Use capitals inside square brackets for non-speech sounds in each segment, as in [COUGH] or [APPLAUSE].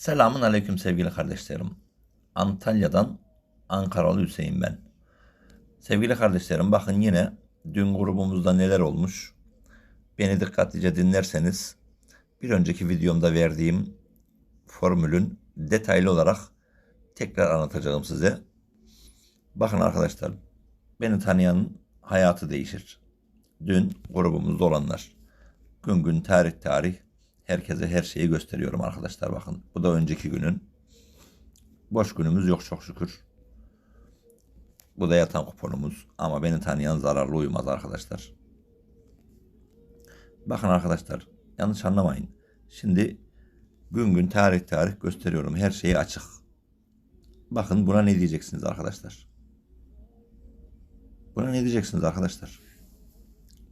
Selamun aleyküm sevgili kardeşlerim. Antalya'dan Ankaralı Hüseyin ben. Sevgili kardeşlerim bakın yine dün grubumuzda neler olmuş. Beni dikkatlice dinlerseniz bir önceki videomda verdiğim formülün detaylı olarak tekrar anlatacağım size. Bakın arkadaşlar beni tanıyanın hayatı değişir. Dün grubumuzda olanlar. Gün gün tarih tarih herkese her şeyi gösteriyorum arkadaşlar bakın. Bu da önceki günün. Boş günümüz yok çok şükür. Bu da yatan kuponumuz. Ama beni tanıyan zararlı uyumaz arkadaşlar. Bakın arkadaşlar yanlış anlamayın. Şimdi gün gün tarih tarih gösteriyorum. Her şeyi açık. Bakın buna ne diyeceksiniz arkadaşlar? Buna ne diyeceksiniz arkadaşlar?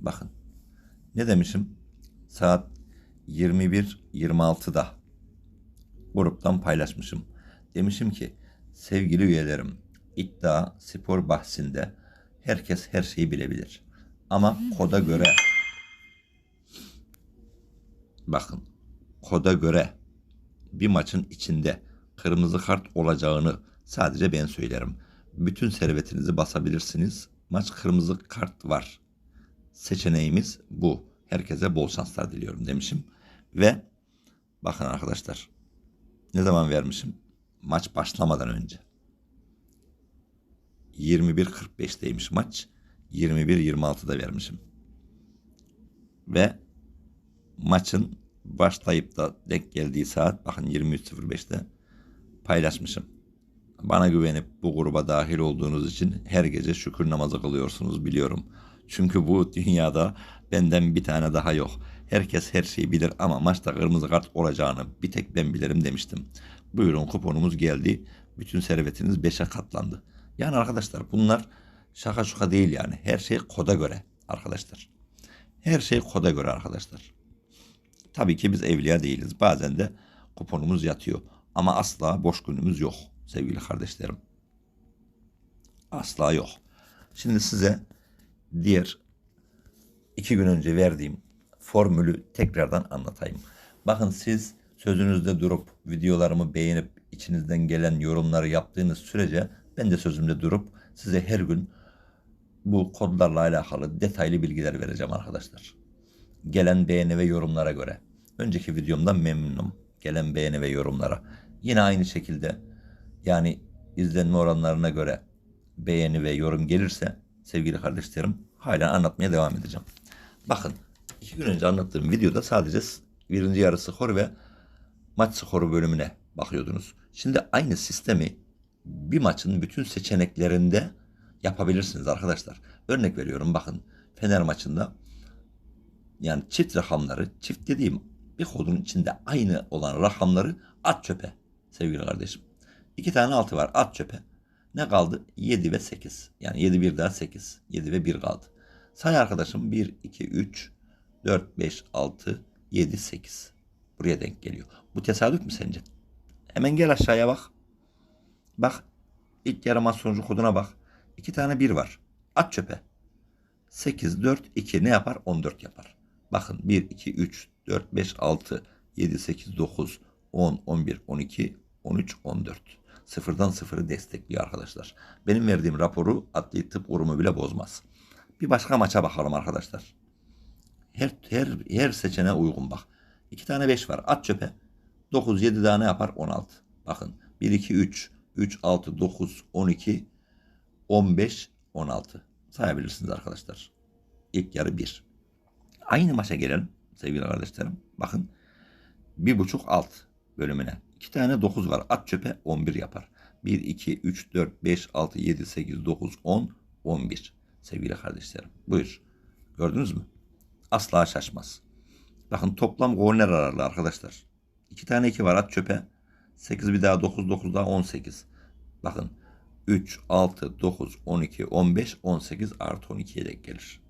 Bakın. Ne demişim? Saat 21.26'da gruptan paylaşmışım. Demişim ki sevgili üyelerim iddia spor bahsinde herkes her şeyi bilebilir. Ama koda göre [LAUGHS] bakın koda göre bir maçın içinde kırmızı kart olacağını sadece ben söylerim. Bütün servetinizi basabilirsiniz. Maç kırmızı kart var. Seçeneğimiz bu. Herkese bol şanslar diliyorum demişim. Ve bakın arkadaşlar ne zaman vermişim? Maç başlamadan önce. 21.45'teymiş maç. 21.26'da vermişim. Ve maçın başlayıp da denk geldiği saat bakın 23.05'te paylaşmışım. Bana güvenip bu gruba dahil olduğunuz için her gece şükür namazı kılıyorsunuz biliyorum. Çünkü bu dünyada benden bir tane daha yok. Herkes her şeyi bilir ama maçta kırmızı kart olacağını bir tek ben bilirim demiştim. Buyurun kuponumuz geldi. Bütün servetiniz 5'e katlandı. Yani arkadaşlar bunlar şaka şuka değil yani. Her şey koda göre arkadaşlar. Her şey koda göre arkadaşlar. Tabii ki biz evliya değiliz. Bazen de kuponumuz yatıyor. Ama asla boş günümüz yok sevgili kardeşlerim. Asla yok. Şimdi size diğer iki gün önce verdiğim formülü tekrardan anlatayım. Bakın siz sözünüzde durup videolarımı beğenip içinizden gelen yorumları yaptığınız sürece ben de sözümde durup size her gün bu kodlarla alakalı detaylı bilgiler vereceğim arkadaşlar. Gelen beğeni ve yorumlara göre. Önceki videomdan memnunum. Gelen beğeni ve yorumlara. Yine aynı şekilde yani izlenme oranlarına göre beğeni ve yorum gelirse sevgili kardeşlerim hala anlatmaya devam edeceğim. Bakın iki gün önce anlattığım videoda sadece birinci yarı skor ve maç skoru bölümüne bakıyordunuz. Şimdi aynı sistemi bir maçın bütün seçeneklerinde yapabilirsiniz arkadaşlar. Örnek veriyorum bakın Fener maçında yani çift rakamları çift dediğim bir kodun içinde aynı olan rakamları at çöpe sevgili kardeşim. İki tane altı var at çöpe. Ne kaldı? 7 ve 8. Yani 7 bir daha 8. 7 ve 1 kaldı. Say arkadaşım 1, 2, 3, 4, 5, 6, 7, 8. Buraya denk geliyor. Bu tesadüf mü sence? Hemen gel aşağıya bak. Bak. ilk yarı maç sonucu koduna bak. İki tane 1 var. At çöpe. 8, 4, 2 ne yapar? 14 yapar. Bakın 1, 2, 3, 4, 5, 6, 7, 8, 9, 10, 11, 12, 13, 14. Sıfırdan sıfırı destekliyor arkadaşlar. Benim verdiğim raporu adli tıp kurumu bile bozmaz. Bir başka maça bakalım arkadaşlar. Her, her, her seçeneğe uygun bak. İki tane 5 var. At çöpe. 9, 7 daha ne yapar? 16. Bakın 1, 2, 3, 3, 6, 9, 12, 15, 16. Sayabilirsiniz arkadaşlar. İlk yarı 1. Aynı maça gelelim sevgili kardeşlerim. Bakın bir buçuk alt bölümüne. İki tane 9 var. At çöpe 11 yapar. 1, 2, 3, 4, 5, 6, 7, 8, 9, 10, 11. Sevgili kardeşlerim. Buyur. Gördünüz mü? Asla şaşmaz. Bakın toplam korner ararlı arkadaşlar. İki tane 2 var at çöpe. 8 bir daha 9, 9 daha 18. Bakın 3, 6, 9, 12, 15, 18 artı 12'ye denk gelir.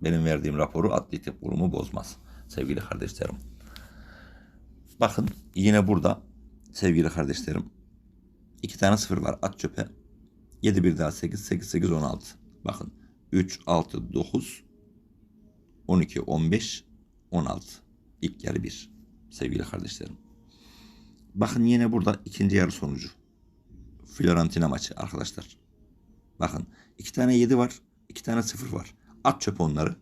Benim verdiğim raporu adli tıp kurumu bozmaz. Sevgili kardeşlerim. Bakın yine burada sevgili kardeşlerim. iki tane sıfır var. At çöpe. 7 bir daha 8. 8 8 16. Bakın 3 6 9 12 15 16. İlk yarı 1. Sevgili kardeşlerim. Bakın yine burada ikinci yarı sonucu. Fiorentina maçı arkadaşlar. Bakın iki tane 7 var. iki tane 0 var. At çöpe onları.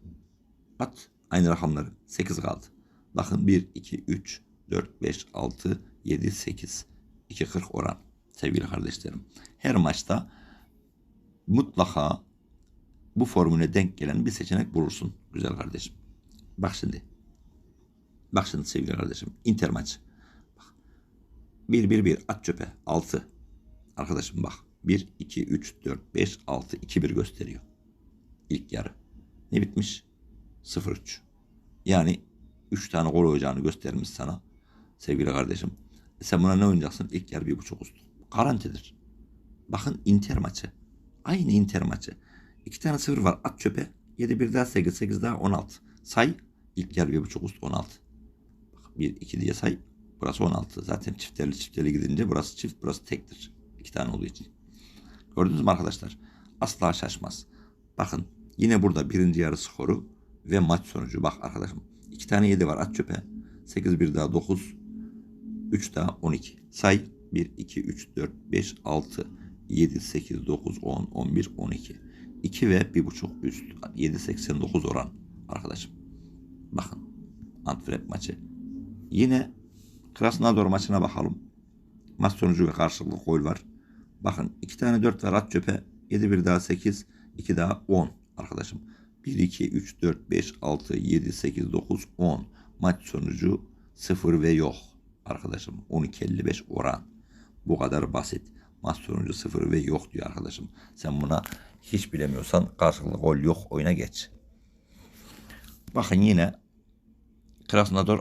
At aynı rakamları. 8 kaldı. Bakın 1, 2, 3, 4, 5, 6, 7, 8. 2.40 oran sevgili kardeşlerim. Her maçta mutlaka bu formüle denk gelen bir seçenek bulursun güzel kardeşim. Bak şimdi. Bak şimdi sevgili kardeşim. Inter maçı. Bak. 1 1 1 at çöpe 6. Arkadaşım bak. 1 2 3 4 5 6 2 1 gösteriyor. İlk yarı. Ne bitmiş? 0 3. Yani 3 tane gol olacağını göstermiş sana. Sevgili kardeşim. E sen buna ne oynayacaksın? İlk yarı 1.5 üstü. Garantidir. Bakın Inter maçı. Aynı Inter maçı. İki tane sıfır var. At çöpe. 7 bir daha 8. 8 daha 16. Say. İlk yarı 1.5 üst 16. Bak 1 2 diye say. Burası 16. Zaten çiftlerli çiftlerli gidince burası çift burası tektir. İki tane olduğu için. Gördünüz mü arkadaşlar? Asla şaşmaz. Bakın yine burada birinci yarı skoru ve maç sonucu. Bak arkadaşım. iki tane 7 var at çöpe. 8 bir daha 9. 3 daha 12. Say 1, 2, 3, 4, 5, 6, 7, 8, 9, 10, 11, 12. 2 ve 1.5 üst. 7.89 oran arkadaşım. Bakın. Antwerp maçı. Yine Krasnodar maçına bakalım. Maç sonucu ve karşılıklı gol var. Bakın 2 tane 4 var at çöpe. 7 bir daha 8. 2 daha 10 arkadaşım. 1, 2, 3, 4, 5, 6, 7, 8, 9, 10. Maç sonucu 0 ve yok arkadaşım. 12.55 oran. Bu kadar basit. Maç sonucu 0 ve yok diyor arkadaşım. Sen buna hiç bilemiyorsan karşılıklı gol yok oyuna geç. Bakın yine Krasnodar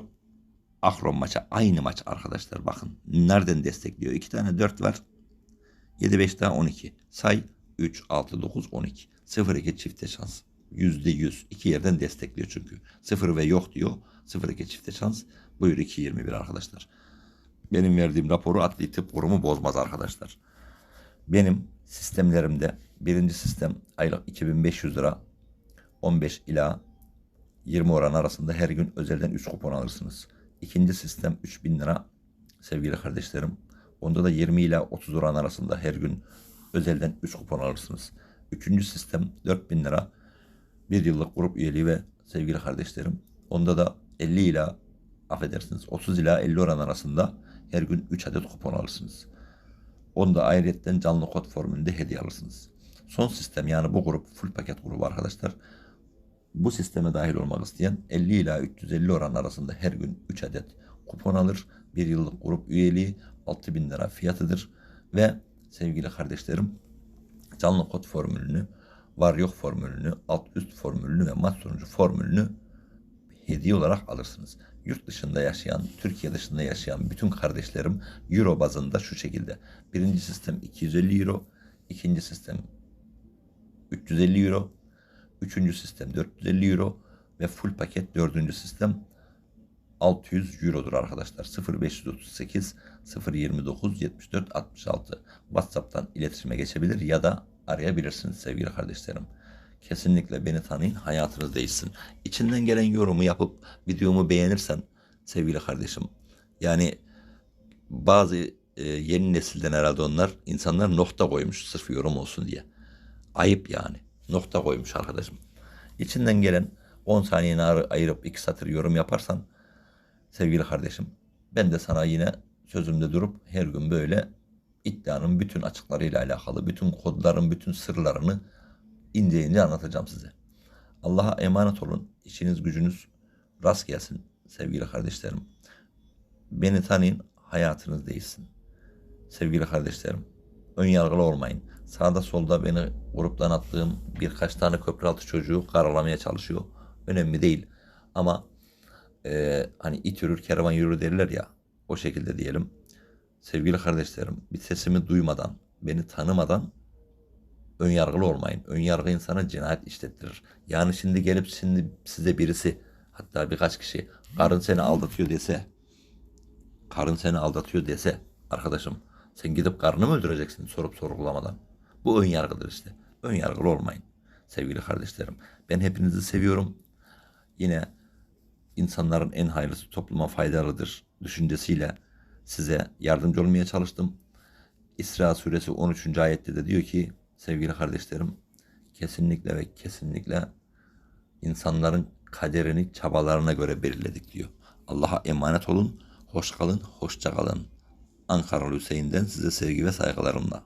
Akron maçı aynı maç arkadaşlar bakın. Nereden destekliyor? 2 tane 4 var. 7 5 daha 12. Say 3 6 9 12. 0 2 çifte şans. %100 iki yerden destekliyor çünkü. 0 ve yok diyor. 0 2 çifte şans. Buyur 2 21 arkadaşlar. Benim verdiğim raporu adli tıp kurumu bozmaz arkadaşlar. Benim sistemlerimde birinci sistem aylık 2500 lira 15 ila 20 oran arasında her gün özelden 3 kupon alırsınız. İkinci sistem 3000 lira sevgili kardeşlerim. Onda da 20 ila 30 oran arasında her gün özelden 3 kupon alırsınız. Üçüncü sistem 4000 lira bir yıllık grup üyeliği ve sevgili kardeşlerim. Onda da 50 ila affedersiniz 30 ila 50 oran arasında her gün 3 adet kupon alırsınız. Onu da ayrıyetten canlı kod formülünde hediye alırsınız. Son sistem yani bu grup full paket grubu arkadaşlar. Bu sisteme dahil olmak isteyen 50 ila 350 oran arasında her gün 3 adet kupon alır. Bir yıllık grup üyeliği 6000 lira fiyatıdır. Ve sevgili kardeşlerim canlı kod formülünü, var yok formülünü, alt üst formülünü ve maç sonucu formülünü hediye olarak alırsınız. Yurt dışında yaşayan, Türkiye dışında yaşayan bütün kardeşlerim euro bazında şu şekilde. Birinci sistem 250 euro, ikinci sistem 350 euro, üçüncü sistem 450 euro ve full paket dördüncü sistem 600 eurodur arkadaşlar. 0538 029 74 66 WhatsApp'tan iletişime geçebilir ya da arayabilirsiniz sevgili kardeşlerim. Kesinlikle beni tanıyın, hayatınız değişsin. İçinden gelen yorumu yapıp videomu beğenirsen sevgili kardeşim. Yani bazı e, yeni nesilden herhalde onlar insanlar nokta koymuş sırf yorum olsun diye. Ayıp yani. Nokta koymuş arkadaşım. İçinden gelen 10 saniyeni ayırıp 2 satır yorum yaparsan sevgili kardeşim ben de sana yine sözümde durup her gün böyle iddianın bütün açıklarıyla alakalı bütün kodların bütün sırlarını ince anlatacağım size. Allah'a emanet olun. İşiniz gücünüz rast gelsin sevgili kardeşlerim. Beni tanıyın, hayatınız değişsin. Sevgili kardeşlerim, ön yargılı olmayın. Sağda solda beni gruptan attığım birkaç tane köprü altı çocuğu karalamaya çalışıyor. Önemli değil. Ama e, hani it yürür kervan yürür derler ya. O şekilde diyelim. Sevgili kardeşlerim, bir sesimi duymadan, beni tanımadan ön yargılı olmayın. Ön yargı insana cinayet işlettirir. Yani şimdi gelip şimdi size birisi hatta birkaç kişi karın seni aldatıyor dese karın seni aldatıyor dese arkadaşım sen gidip karını mı öldüreceksin sorup sorgulamadan? Bu ön yargıdır işte. Ön yargılı olmayın sevgili kardeşlerim. Ben hepinizi seviyorum. Yine insanların en hayırlısı topluma faydalıdır düşüncesiyle size yardımcı olmaya çalıştım. İsra suresi 13. ayette de diyor ki sevgili kardeşlerim kesinlikle ve kesinlikle insanların kaderini çabalarına göre belirledik diyor. Allah'a emanet olun. Hoş kalın, hoşça kalın. Ankara Hüseyin'den size sevgi ve saygılarımla.